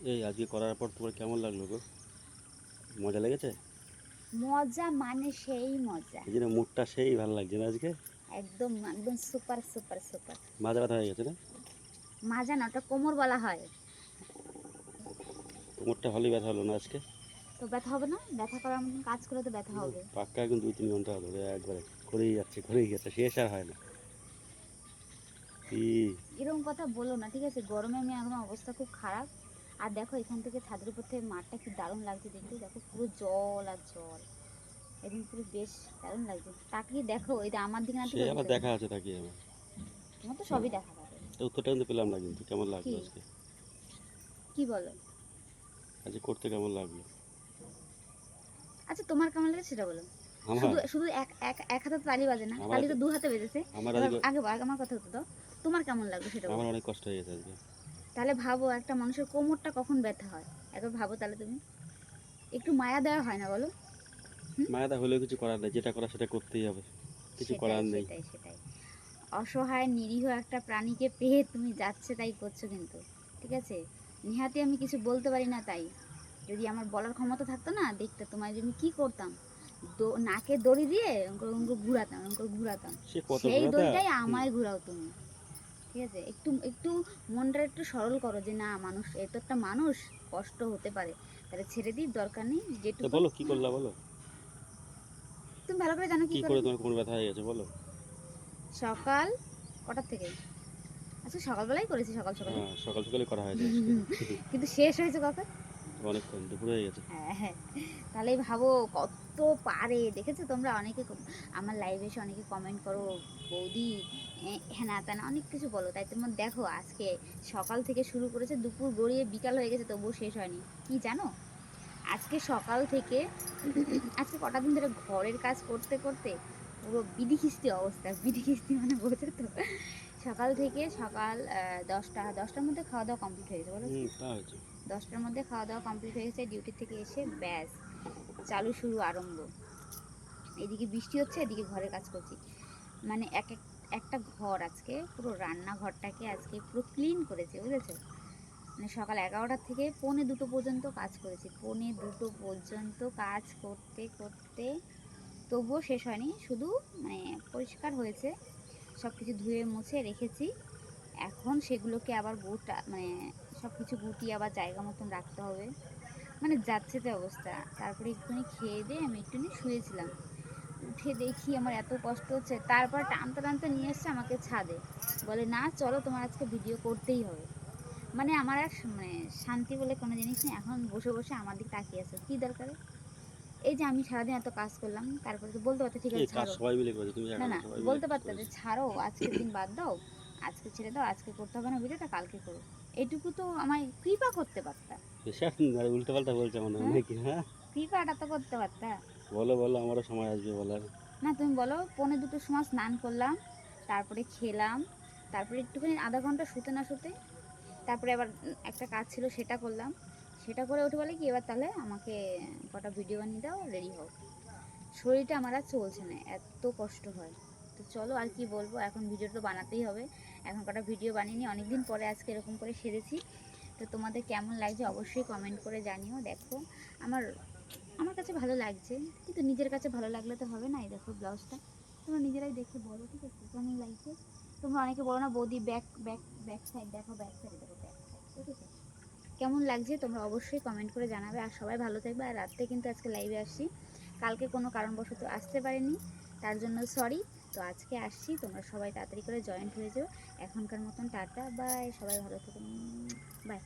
এই আজকে করার পর তোমার কেমন লাগল গো? মজা লেগেছে? মজা মানে সেই মজা। এই জন্য মুডটা সেই ভালো লাগছে না আজকে? একদম একদম সুপার সুপার সুপার মাজা ব্যথা হয়ে গেছে না? মাজা না ওটা কোমর বলা হয়। কোমরটা ভালোই ব্যথা হলো না আজকে? তো ব্যথা হবে না? ব্যথা করার মতন কাজ করে তো ব্যথা হবে। পাক্কা একদম দুই তিন ঘণ্টা ধরে একবারে করেই যাচ্ছে করেই যাচ্ছে শেষ আর হয় না। এরকম কথা বলো না ঠিক আছে? গরমে আমি এখন অবস্থা খুব খারাপ। আর দেখো এখান থেকে ছাদের উপর থেকে মাঠটা কি দারুণ লাগছে দেখতে। দেখো পুরো জল আর জল। একদম পুরো বেশ দারুণ লাগছে। তাকিয়ে দেখো এটা আমার দিকে না সে দেখা। আছে তাকিয়ে আমার। তোমার তো সবই দেখা যাবে। উত্তরটা কিন্তু পেলাম না কিন্তু কেমন লাগল আজকে? কি বলো? আজকে করতে কেমন লাগল? আচ্ছা তোমার কেমন লাগে সেটা বলো। শুধু শুধু এক এক এক হাতে তালি বাজে না আমার তালি তো দু হাতে বেজেছে। আমার আগে আগে আমার কথা হতো দাও তোমার কেমন লাগল সেটা বলো। আমার অনেক কষ্ট হয়ে গেছে আজকে। তাহলে ভাবো একটা মানুষের কোমরটা কখন ব্যথা হয়? একবার ভাবো তাহলে তুমি। একটু মায়া দেওয়া হয় না বলো? মায়াদা হলেও কিছু করার নেই যেটা করার সেটা করতেই হবে। কিছু করার নেই। সেটাই সেটাই। অসহায় নিরীহ একটা প্রাণীকে পেয়ে তুমি যাচ্ছে তাই করছ কিন্তু ঠিক আছে? নিহাতি আমি কিছু বলতে পারি না তাই। যদি আমার বলার ক্ষমতা থাকতো না দেখতে তোমায় আমি কি করতাম? নাকে দড়ি দিয়ে করে করে ঘুরাতাম ঘুরাতাম। সেই দড়িটাই আমায় ঘুরাও তুমি। ঠিক আছে? একটু একটু মনটা একটু সরল করো যে না মানুষ এ তো একটা মানুষ কষ্ট হতে পারে। তাহলে ছেড়ে দিই দরকার নেই যেটুকু বলো কি করলা বলো? তুমি ভালো করে জানো কি করে? তোমার কোমর ব্যথা হয়ে গেছে বলো? সকাল কটার থেকে? আচ্ছা সকালবেলাই করেছি সকাল সকাল। হ্যাঁ সকাল সকালে করা হয়েছে কিন্তু শেষ হয়েছে কখন? অনেকক্ষণ দুপুর হয়ে গেছে। হ্যাঁ হ্যাঁ। তাহলে ভাবো কত পারে। দেখেছ তোমরা? অনেকে আমার লাইভে এসে অনেকে কমেন্ট করো বৌদি হ্যানা ত্যানা অনেক কিছু বলো। তাই তোমার দেখো আজকে সকাল থেকে শুরু করেছে দুপুর গড়িয়ে বিকাল হয়ে গেছে তবুও শেষ হয়নি। কি জানো? আজকে সকাল থেকে আজকে কটা দিন ধরে ঘরের কাজ করতে করতে পুরো বিধিখিস্তি অবস্থা। বিধিখিস্তি মানে বোঝো তো? সকাল থেকে সকাল আহ, দশটা দশটার মধ্যে খাওয়া দাওয়া কমপ্লিট হয়ে গেছে বলো দশটার মধ্যে খাওয়া দাওয়া কমপ্লিট হয়ে গেছে ডিউটি থেকে এসে ব্যাস। চালু শুরু আরম্ভ। এদিকে বৃষ্টি হচ্ছে, এদিকে ঘরে কাজ করছি। মানে এক এক, একটা ঘর আজকে, পুরো রান্নাঘরটাকে আজকে পুরো ক্লিন করেছে, বুঝেছ? মানে সকাল এগারোটা থেকে পৌনে দুটো পর্যন্ত কাজ করেছি। পৌনে দুটো পর্যন্ত কাজ করতে করতে তবুও শেষ হয়নি। শুধু মানে পরিষ্কার হয়েছে সব কিছু ধুয়ে মুছে রেখেছি। এখন সেগুলোকে আবার গোটা মানে সব কিছু গুটিয়ে আবার জায়গা মতন রাখতে হবে। মানে যাচ্ছে তো অবস্থা। তারপরে একটুখানি খেয়ে দিয়ে আমি একটুখানি শুয়েছিলাম। উঠে দেখি আমার এত কষ্ট হচ্ছে। তারপর টানতে টানতে নিয়ে এসছে আমাকে ছাদে। বলে না চলো তোমার আজকে ভিডিও করতেই হবে। মানে আমার আর মানে শান্তি বলে কোনো জিনিস নেই। এখন বসে বসে আমার দিকে তাকিয়ে আছে। কী দরকারে? এই যে আমি সারাদিন এত কাজ করলাম। তারপরে বলতে পারতো ঠিক আছে ছাড়ো। না না বলতে পারতে যে ছাড়ো আজকের দিন বাদ দাও আজকে ছেড়ে দাও আজকে করতে হবে না ভিডিওটা কালকে করো। এইটুকু তো আমায় কৃপা করতে পারতা। উল্টো পাল্টা বলছে মনে হয় হ্যাঁ? নাকি হ্যাঁ? কৃপাটা তো করতে পারতা। বলো বলো আমারও সময় আসবে বলার না তুমি বলো পৌনে দুটোর সময় স্নান করলাম তারপরে খেলাম তারপরে একটুখানি আধা ঘণ্টা শুতে না শুতে তারপরে আবার একটা কাজ ছিল সেটা করলাম। সেটা করে উঠে বলে কি এবার তাহলে আমাকে কটা ভিডিও বানিয়ে দাও রেডি হোক শরীরটা আমার আর চলছে না এত কষ্ট হয়। তো চলো আর কি বলব এখন ভিডিও তো বানাতেই হবে। এখন কটা ভিডিও বানিয়ে নিই অনেকদিন পরে আজকে এরকম করে সেরেছি। তো তোমাদের কেমন লাগছে অবশ্যই কমেন্ট করে জানিও, দেখো। আমার আমার কাছে ভালো লাগছে, কিন্তু নিজের কাছে ভালো লাগলে তো হবে না, এই দেখো ব্লাউজটা। তোমরা নিজেরাই দেখে বলো, ঠিক আছে? কেমন লাগছে? তোমরা অনেকে বলো না, বৌদি ব্যাক ব্যাক ব্যাক সাইড দেখো ব্যাক সাইড দেখো ব্যাক ঠিক আছে? কেমন লাগছে তোমরা অবশ্যই কমেন্ট করে জানাবে, আর সবাই ভালো থাকবে, আর রাত্রে কিন্তু আজকে লাইভে আসছি। কালকে কোনো কারণবশত আসতে পারিনি, তার জন্য সরি তো আজকে আসছি, তোমরা সবাই তাড়াতাড়ি করে জয়েন্ট হয়ে যাও। এখনকার মতন টাটা বাই সবাই ভালো থাকুন বাই